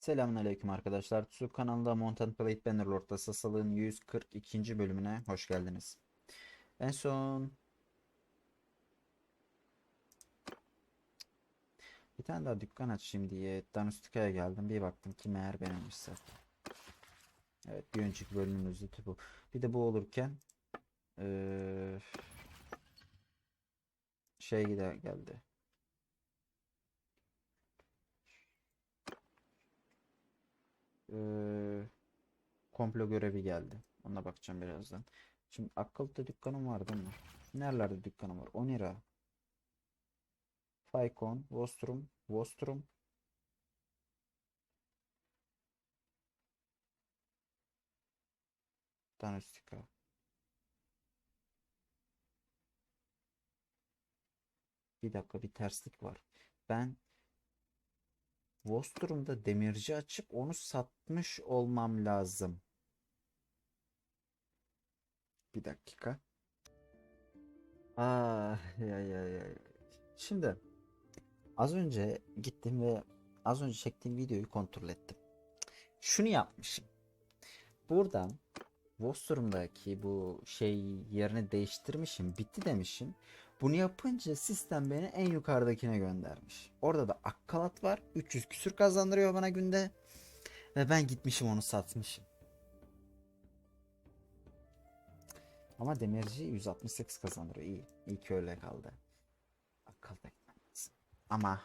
Selamünaleyküm arkadaşlar. Tsu kanalında Mountain Blade Bannerlord'da Sasal'ın 142. bölümüne hoş geldiniz. En son bir tane daha dükkan açayım diye Danustika'ya geldim. Bir baktım ki meğer benimmiş zaten. Evet bir önceki bölümün özeti bu. Bir de bu olurken eee, şey geldi. Eee, komplo görevi geldi. Ona bakacağım birazdan. Şimdi akılda dükkanım var değil mi? Nerelerde dükkanım var? Onira. Faikon, Vostrum, Vostrum. Danustika. Bir dakika bir terslik var. Ben Vostrum'da demirci açıp onu satmış olmam lazım. Bir dakika. Aa, ya ya ya. Şimdi az önce gittim ve az önce çektiğim videoyu kontrol ettim. Şunu yapmışım. Buradan Vostrum'daki bu şey yerini değiştirmişim. Bitti demişim. Bunu yapınca sistem beni en yukarıdakine göndermiş. Orada da akkalat var. 300 küsür kazandırıyor bana günde. Ve ben gitmişim onu satmışım. Ama demirci 168 kazandırıyor. İyi. İyi ki öyle kaldı. Akıl tekmemiz. Ama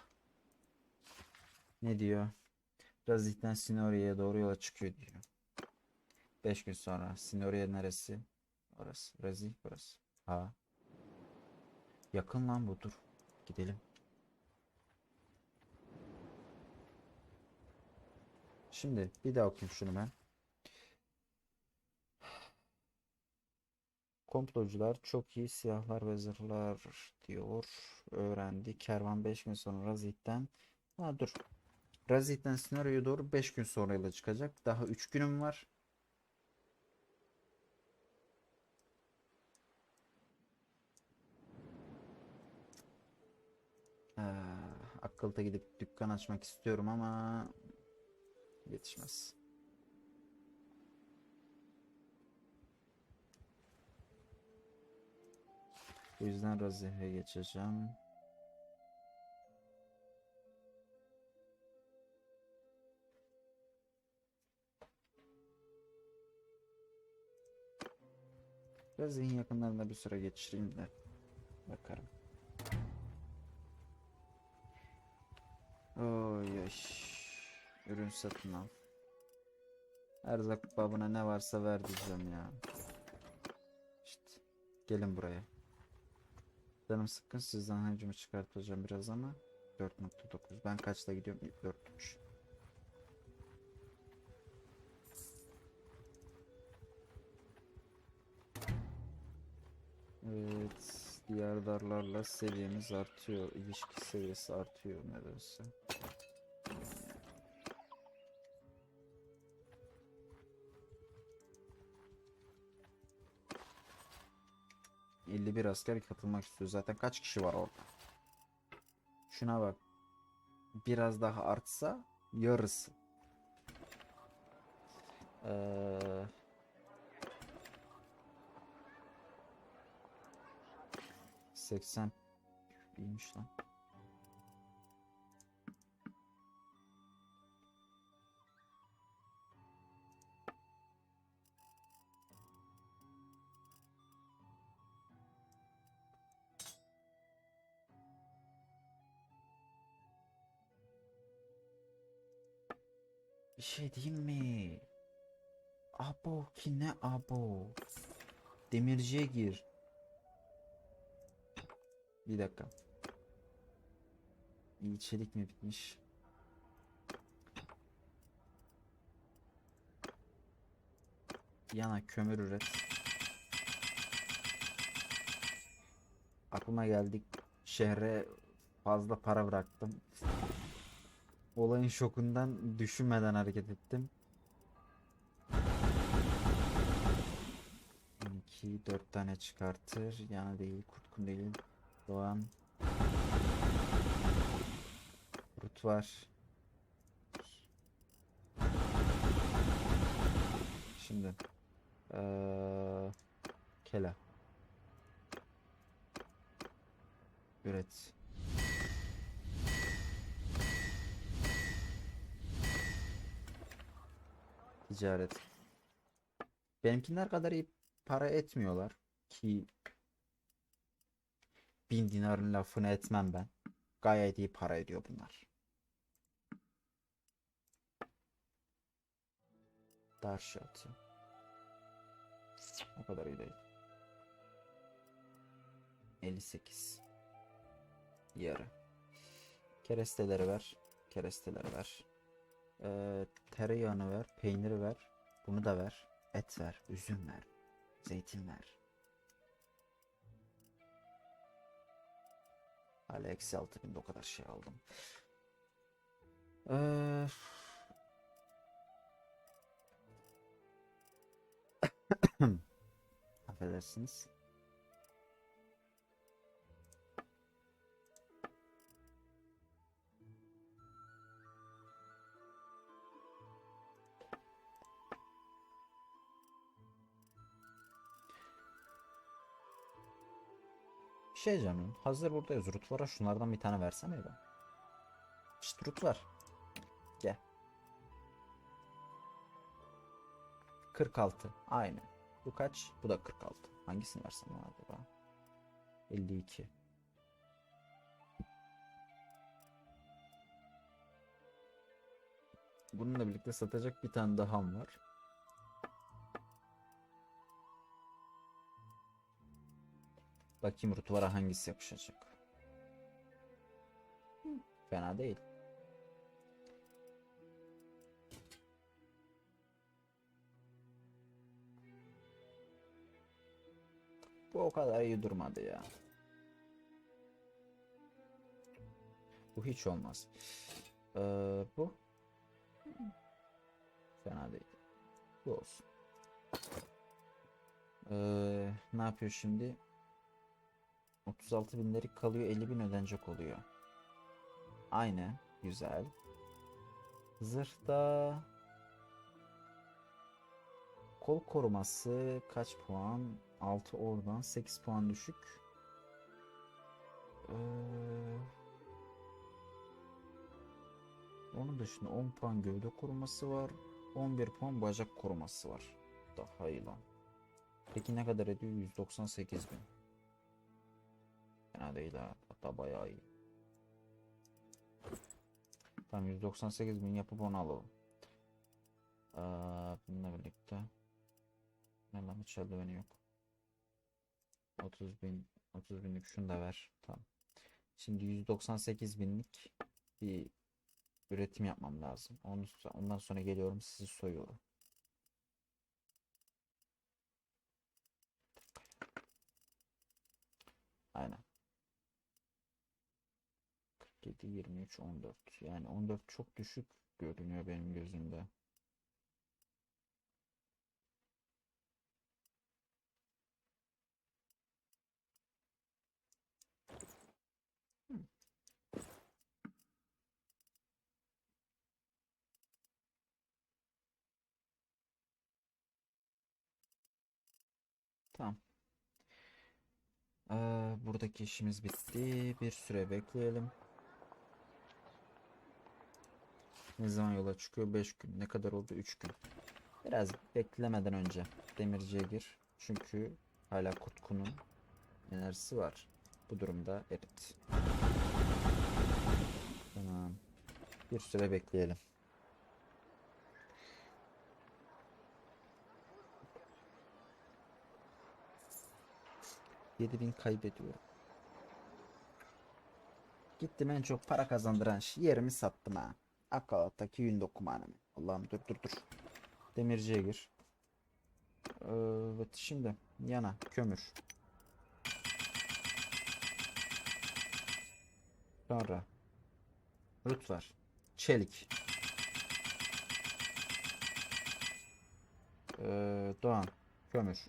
ne diyor? Razik'ten Sinori'ye doğru yola çıkıyor diyor. 5 gün sonra Sinori'ye neresi? Orası. Razik burası. Ha. Yakın lan bu dur. Gidelim. Şimdi bir daha okuyayım şunu ben. Komplocular çok iyi silahlar ve zırhlar diyor. Öğrendi. Kervan 5 gün sonra Razik'ten. Ha dur. Razik'ten senaryoya doğru 5 gün sonra yola çıkacak. Daha 3 günüm var. Ee, gidip dükkan açmak istiyorum ama yetişmez. Bu yüzden Razife geçeceğim. Razif'in yakınlarında bir süre geçireyim de bakarım. Oy oy. Ürün satın al. Erzak babına ne varsa ver diyeceğim ya. İşte gelin buraya. Canım sıkkın sizden harcımı çıkartacağım biraz ama 4.9 ben kaçta gidiyorum 4'müş. Evet diğer seviyemiz artıyor ilişki seviyesi artıyor nedense. 51 asker katılmak istiyor. Zaten kaç kişi var orada? Şuna bak. Biraz daha artsa yarısı. Ee, seksen iyiymiş lan. Bir şey diyeyim mi? Abo ki ne abo? Demirciye gir. Bir dakika. İyi çelik mi bitmiş? Yana kömür üret. Aklıma geldik. Şehre fazla para bıraktım olayın şokundan düşünmeden hareket ettim. 2 4 tane çıkartır. Yani değil, Kutkun değil. Doğan. Rut var. Şimdi. Ee, kela. Üret. Ticaret benimkiler kadar iyi para etmiyorlar ki bin dinarın lafını etmem ben gayet iyi para ediyor bunlar Darşı atı. O kadar iyi değil. 58. Yarı. Keresteleri ver. Keresteleri ver. Ee, tereyağını ver. Peyniri ver. Bunu da ver. Et ver. Üzüm ver. Zeytin ver. Hala eksi 6000'de o kadar şey aldım. Ee, Affedersiniz. Şey canım. Hazır buradayız. Rutlara şunlardan bir tane versene be. Şşt Rutvar. Gel. 46. Aynı. Bu kaç? Bu da 46. Hangisini versem ya acaba? 52. Bununla birlikte satacak bir tane daha var. Bakayım rutuvara hangisi yakışacak. Hı, Fena değil. Bu o kadar iyi durmadı ya. Bu hiç olmaz. Ee, bu fena değil. Bu olsun. Ee, ne yapıyor şimdi? 36 binleri kalıyor 50 bin ödenecek oluyor. Aynı. Güzel. Zırhta kol koruması kaç puan? 6 oradan 8 puan düşük. Ee, onun dışında 10 puan gövde koruması var. 11 puan bacak koruması var. Daha iyi lan. Peki ne kadar ediyor? 198 bin. Fena değil ha. Hatta bayağı iyi. Tamam 198 bin yapıp onu alalım. Ee, bununla birlikte. Ne lan hiç eldiveni yok. 30 bin 30 binlik şunu da ver. Tamam. Şimdi 198 binlik bir üretim yapmam lazım. Ondan sonra geliyorum sizi soyuyorum. Aynen. 47, 23, 14. Yani 14 çok düşük görünüyor benim gözümde. Tamam. Ee, buradaki işimiz bitti. Bir süre bekleyelim. Ne zaman yola çıkıyor? 5 gün. Ne kadar oldu? 3 gün. Biraz beklemeden önce demirciye gir. Çünkü hala kutkunun enerjisi var. Bu durumda erit. Tamam. Bir süre bekleyelim. Yedi bin kaybediyorum. Gittim en çok para kazandıran şey- yerimi sattım ha. Akalat'taki yün dokumanımı. Allah'ım dur dur dur. Demirciye gir. Evet şimdi yana kömür. Sonra rut var. Çelik. Ee, Doğan kömür.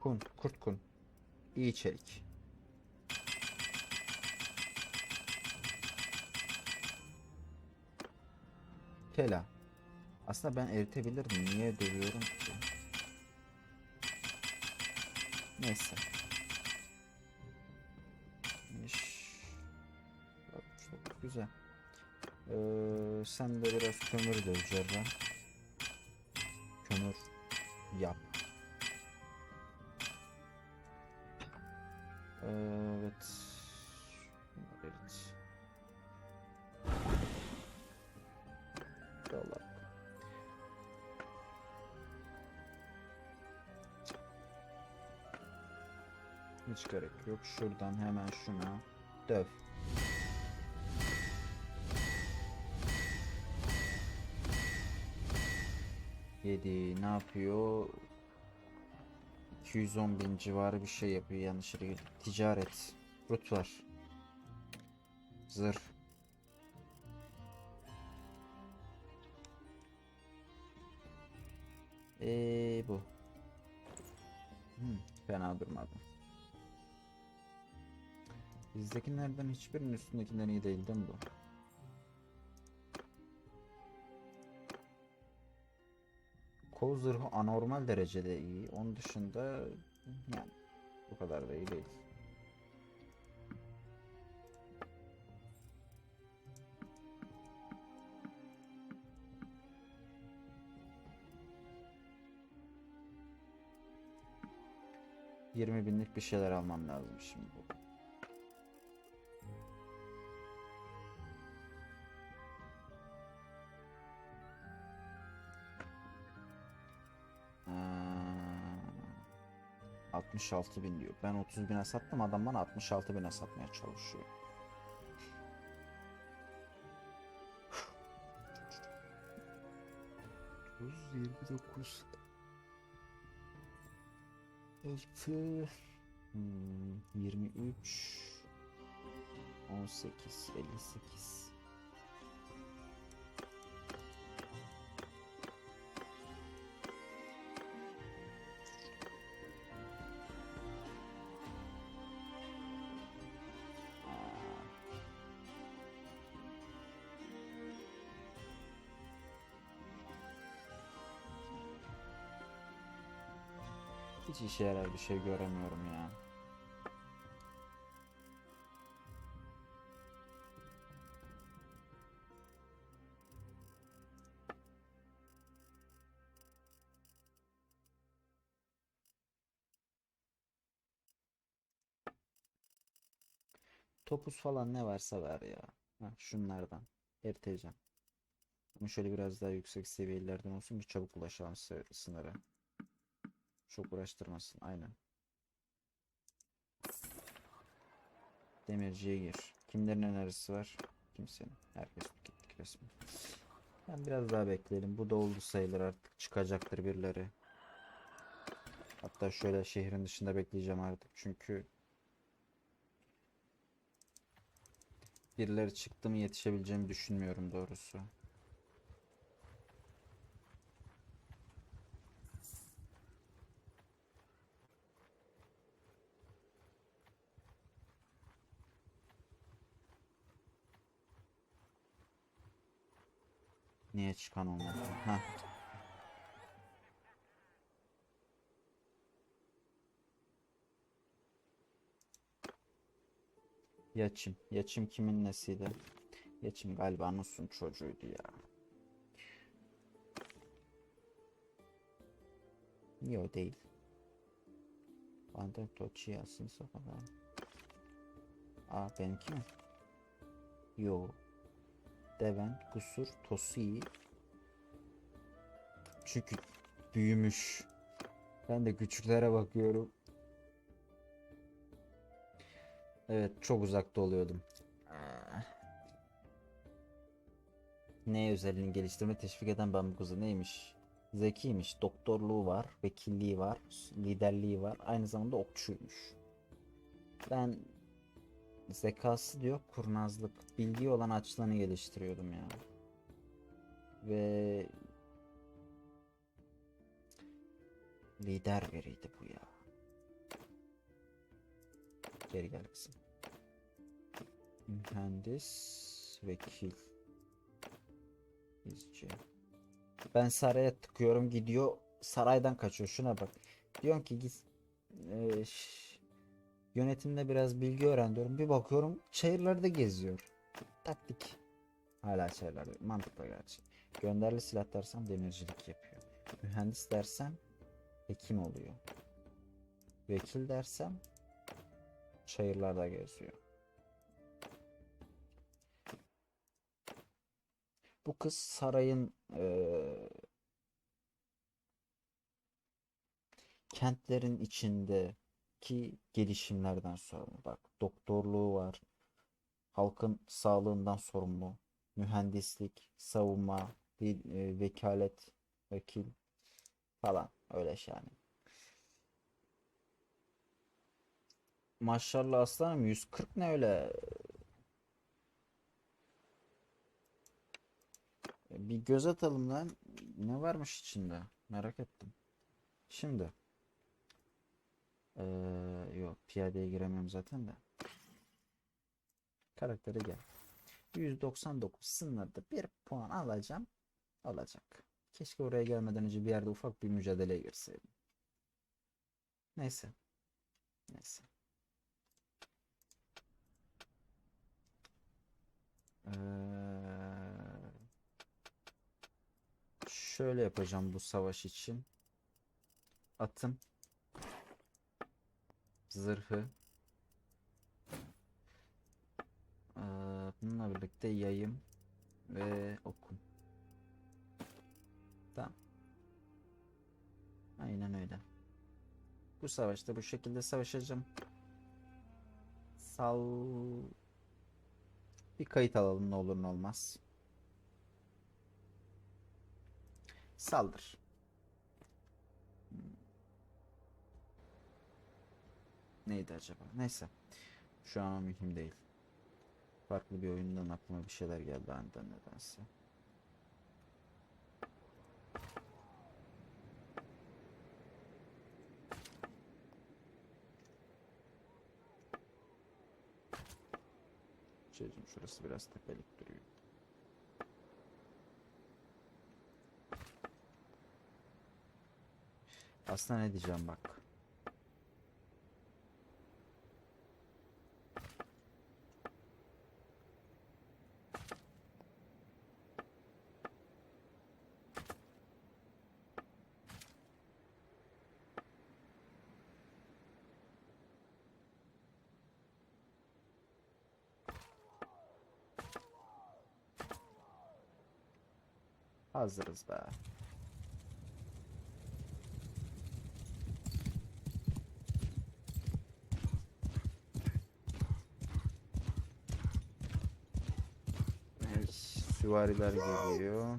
Kun, kurt kun. İyi çelik. Nutella. Aslında ben eritebilirdim. Niye dövüyorum ki? Neyse. Çok güzel. Ee, sen de biraz kömür döv Cerrah. Kömür yap. Hiç gerek yok. Şuradan hemen şuna döv. Yedi ne yapıyor? 210 bin civarı bir şey yapıyor yanlış yere. Ticaret. Rut var. Zırh. Eee bu. Hmm, fena durmadı. Bizdekilerden hiçbirinin üstündekinden iyi değil değil mi bu? Kol zırhı anormal derecede iyi. Onun dışında yani bu kadar da iyi değil. Yirmi binlik bir şeyler almam lazım şimdi. 66 bin diyor. Ben 30 bine sattım adam bana 66 bine satmaya çalışıyor. Yirmi dokuz. Altı. Hmm, 23 18 58 Hiç işe yarar bir şey göremiyorum ya. Topuz falan ne varsa ver ya. Heh, şunlardan. Eriteceğim. Ama şöyle biraz daha yüksek seviyelerden olsun ki çabuk ulaşalım sı- sınıra. Çok uğraştırmasın. Aynen. Demirciye gir. Kimlerin enerjisi var? Kimsenin. Herkes gittik resmen. Ben biraz daha bekleyelim. Bu da oldu sayılır artık. Çıkacaktır birileri. Hatta şöyle şehrin dışında bekleyeceğim artık. Çünkü birileri çıktı mı yetişebileceğimi düşünmüyorum doğrusu. Niye çıkan olmadı? Heh. Yaçim. Yaçim kimin nesiydi? Yaçim galiba Nus'un çocuğuydu ya. Yo değil. Banda Tochi yazsın kadar. Aa benimki mi? Yo. Deven, Kusur, Tosi. Çünkü büyümüş. Ben de küçüklere bakıyorum. Evet çok uzakta oluyordum. Ah. Ne özelliğini geliştirme teşvik eden bambu kızı neymiş? Zekiymiş, doktorluğu var, vekilliği var, liderliği var, aynı zamanda okçuymuş. Ben zekası diyor, kurnazlık, bildiği olan açlığını geliştiriyordum ya. Ve lider biriydi bu ya. Geri gel kızım. Mühendis, vekil. İzci. Ben saraya tıkıyorum gidiyor saraydan kaçıyor şuna bak. Diyorum ki git ş- yönetimde biraz bilgi öğren diyorum. Bir bakıyorum çayırlarda geziyor. Taktik. Hala çayırlarda. Mantıklı gerçi. Gönderli silah dersem demircilik yapıyor. Mühendis dersem hekim oluyor. Vekil dersem çayırlarda geziyor. Bu kız sarayın eee, kentlerin içindeki gelişimlerden sorumlu. Bak doktorluğu var. Halkın sağlığından sorumlu. Mühendislik, savunma, dil, e, vekalet, vekil falan öyle şey yani. Maşallah aslanım 140 ne öyle? Bir göz atalım lan. Ne varmış içinde? Merak ettim. Şimdi. Ee, yok piyadeye giremiyorum zaten de. Karaktere gel. 199 sınırda bir puan alacağım. Olacak. Keşke oraya gelmeden önce bir yerde ufak bir mücadeleye girseydim. Neyse. Neyse. Ee, şöyle yapacağım bu savaş için. Atım. Zırhı. Ee, bununla birlikte yayım ve okum. Tamam. Aynen öyle. Bu savaşta bu şekilde savaşacağım. Sal bir kayıt alalım ne olur ne olmaz. Saldır. Neydi acaba? Neyse. Şu an mühim değil. Farklı bir oyundan aklıma bir şeyler geldi aniden nedense. Şeycim şurası biraz tepelik duruyor. Aslında ne diyeceğim bak. Hazırız be. Süvariler geliyor.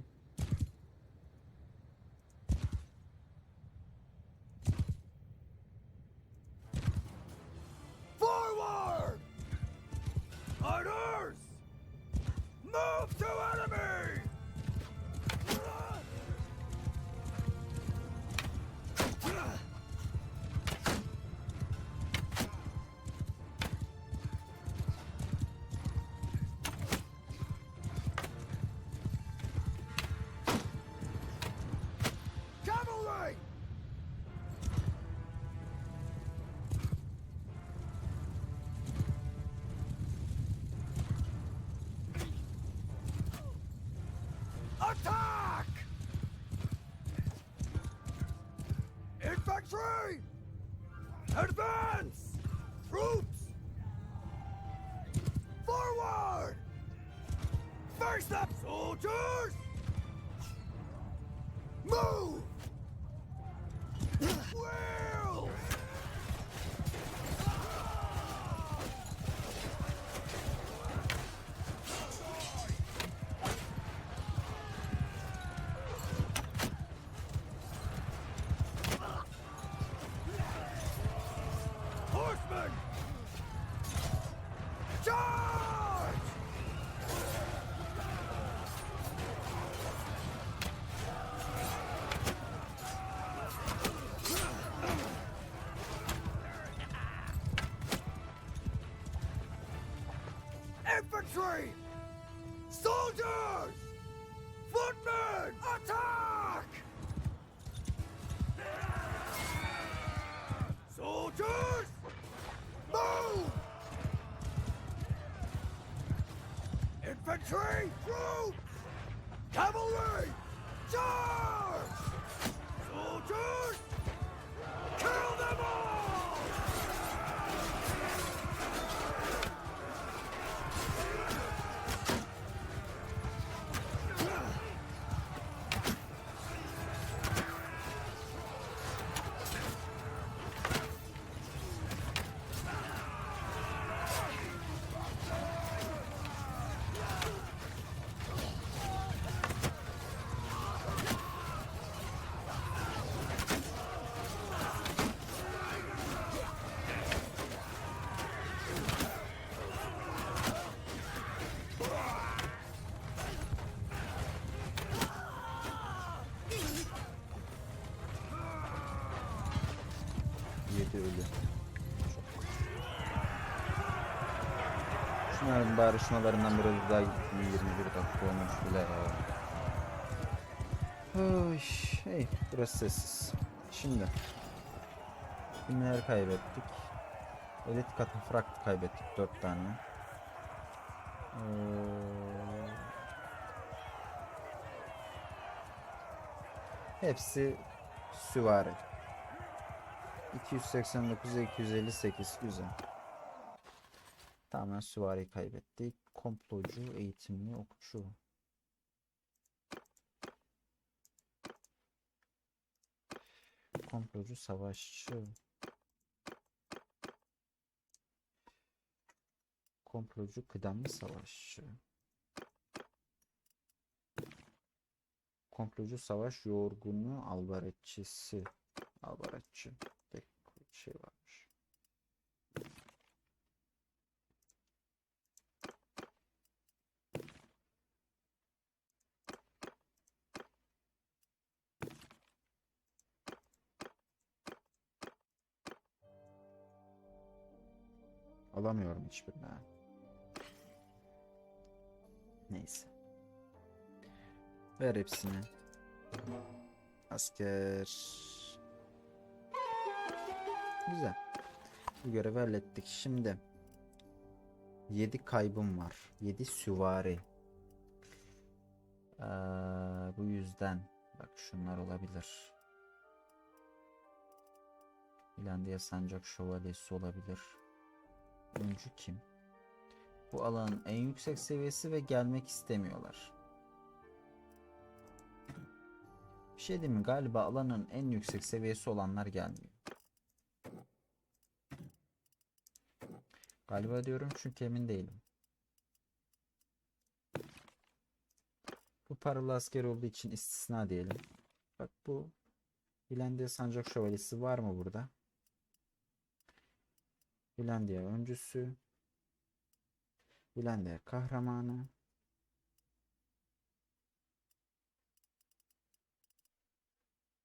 infantry! Soldiers! Footmen! Attack! Soldiers! Move! Infantry! Group! Şunların barışmalarından biraz daha 21 dakika olmuş bile ya. Oy, hey, burası sessiz. Şimdi. Kimler kaybettik? Elit katı frakt kaybettik 4 tane. Ee, hepsi süvari. 289 258 güzel. Tamamen süvari kaybettik. Komplocu, eğitimli, okçu. Komplocu, savaşçı. Komplocu, kıdemli savaşçı. Komplocu, savaş yorgunu, albaretçisi. Albaretçi. Tek şey varmış. Alamıyorum hiçbirini. ha. Neyse. Ver hepsini. Asker. Güzel. Bu görevi hallettik. Şimdi 7 kaybım var. 7 süvari. Ee, bu yüzden bak şunlar olabilir. İlandiya Sancak Şövalyesi olabilir. Öncü kim? Bu alanın en yüksek seviyesi ve gelmek istemiyorlar. Bir şey diyeyim mi? Galiba alanın en yüksek seviyesi olanlar gelmiyor. Galiba diyorum çünkü emin değilim. Bu paralı asker olduğu için istisna diyelim. Bak bu Finlandiya Sancak Şövalyesi var mı burada? Finlandiya öncüsü. Finlandiya kahramanı.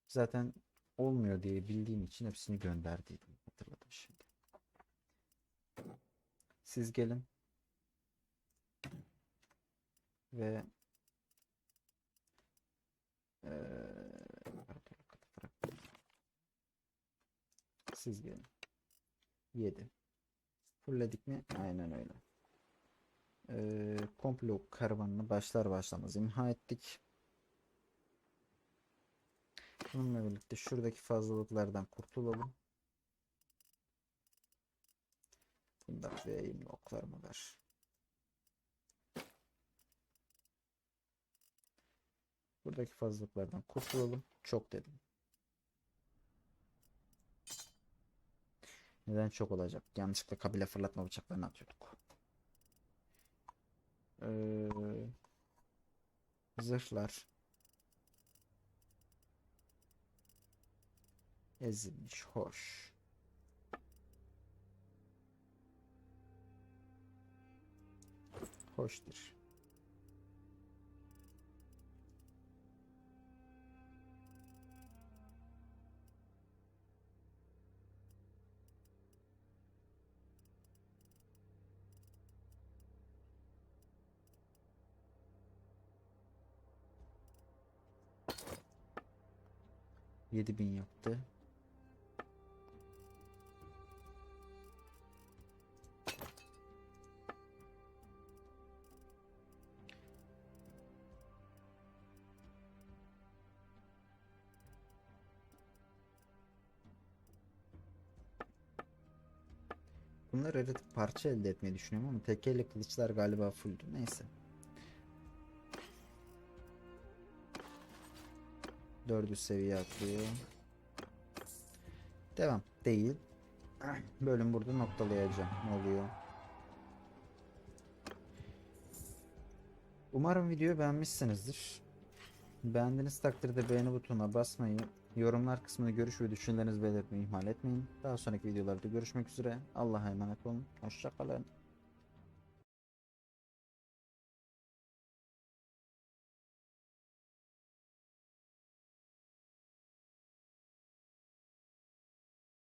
Zaten olmuyor diye bildiğim için hepsini gönderdiydim. Hatırladım şimdi. Siz gelin. Ve siz gelin. 7. Fullledik mi? Aynen öyle. Eee komplo karavanını başlar başlamaz imha ettik. Bununla birlikte şuradaki fazlalıklardan kurtulalım. Bundan vereyim oklarımı ver. Buradaki fazlalıklardan kurtulalım. Çok dedim. Neden çok olacak? Yanlışlıkla kabile fırlatma bıçaklarını atıyorduk. Ee, zırhlar. Ezilmiş. Hoş. Hoştur. 7000 yaptı. Bunları aratıp parça elde etmeyi düşünüyorum ama tekerle kılıçlar galiba fulldü. Neyse. Dördüncü seviye atlıyor. Devam. Değil. Bölüm burada noktalayacağım. Ne oluyor? Umarım videoyu beğenmişsinizdir. Beğendiğiniz takdirde beğeni butonuna basmayı, yorumlar kısmında görüş ve düşüncelerinizi belirtmeyi ihmal etmeyin. Daha sonraki videolarda görüşmek üzere. Allah'a emanet olun. Hoşçakalın.